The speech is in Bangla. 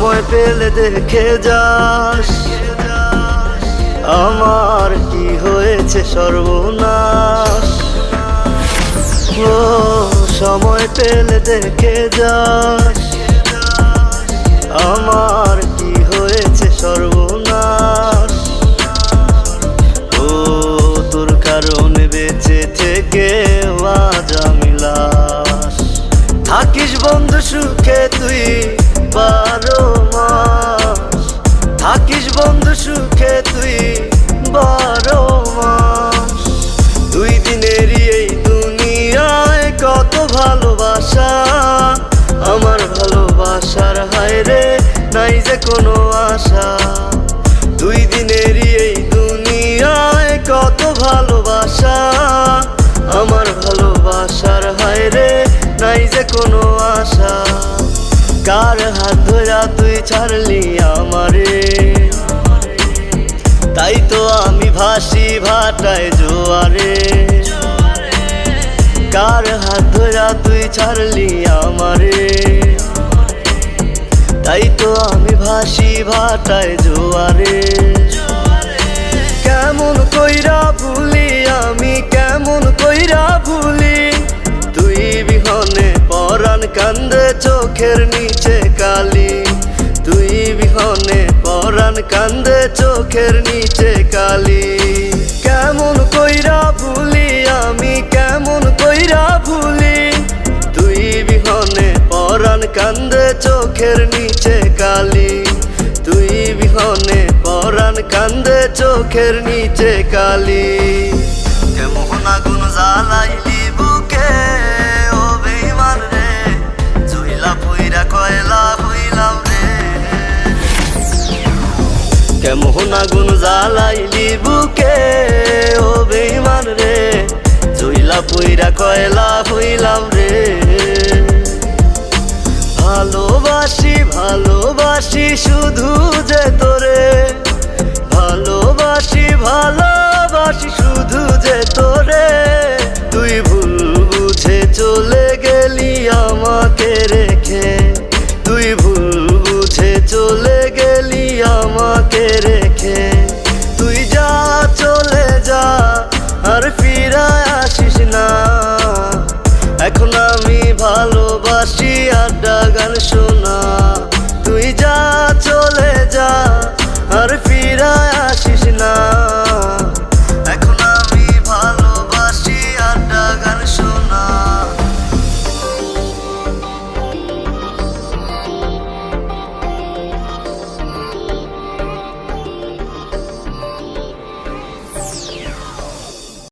সময় পেলে দেখে যাস। আমার কি হয়েছে সর্বনাশ? ও, সময় পেলে দেখে যাস। আমার কি হয়েছে সর্বনাশ? ও, তোর কারণে বেঁচে থেকে আজ থাকিস বন্ধু সুখে তুই ভালোবাসার হায় রে, নাই যে কোনো আশা। দুই দিনেরই এই দুনিয়ায় কত ভালোবাসা। আমার ভালোবাসার হায় রে, নাই যে কোনো আশা। কার হাত ধরা তুই ছাড়লি আমারে? তাই তো আমি ভাসি ভাটায় জোয়ারে। কার হাত ধরা তুই ছাড়লি আমারে? তাই তো আমি ভাসি ভাটায় জোয়ারে। কেমন কইরা ভুলি, আমি কেমন কইরা ভুলি? তুই বিহনে পরাণ কান্দে চোখের নিচে কালি। তুই বিহনে পরাণ কান্দে চোখের নিচে কালি। কেমন কইরা ভুলি, আমি কেমন কইরা ভুলি? তুই বিহনে পরাণ কান্দে চোখের নিচে চোখের নিচে কালি। কেমন আগুন জ্বালাইলি বুকে, ও রে? জুইলা পুইরা কয়লা হইলাম রে। বুকে কয়লা রে। ভালোবাসি ভালোবাসি শুধু যে তোর। ভালোবাসি শুধু যে তোরে। তুই ভুল বুঝে চলে গেলি আমাকে রেখে। তুই ভুল বুঝে চলে গেলি আমাকে রেখে। তুই যা চলে যা, আর ফিরায় আসিস না। এখন আমি ভালোবাসি আড্ডা গান শোনা। তুই যা চলে যা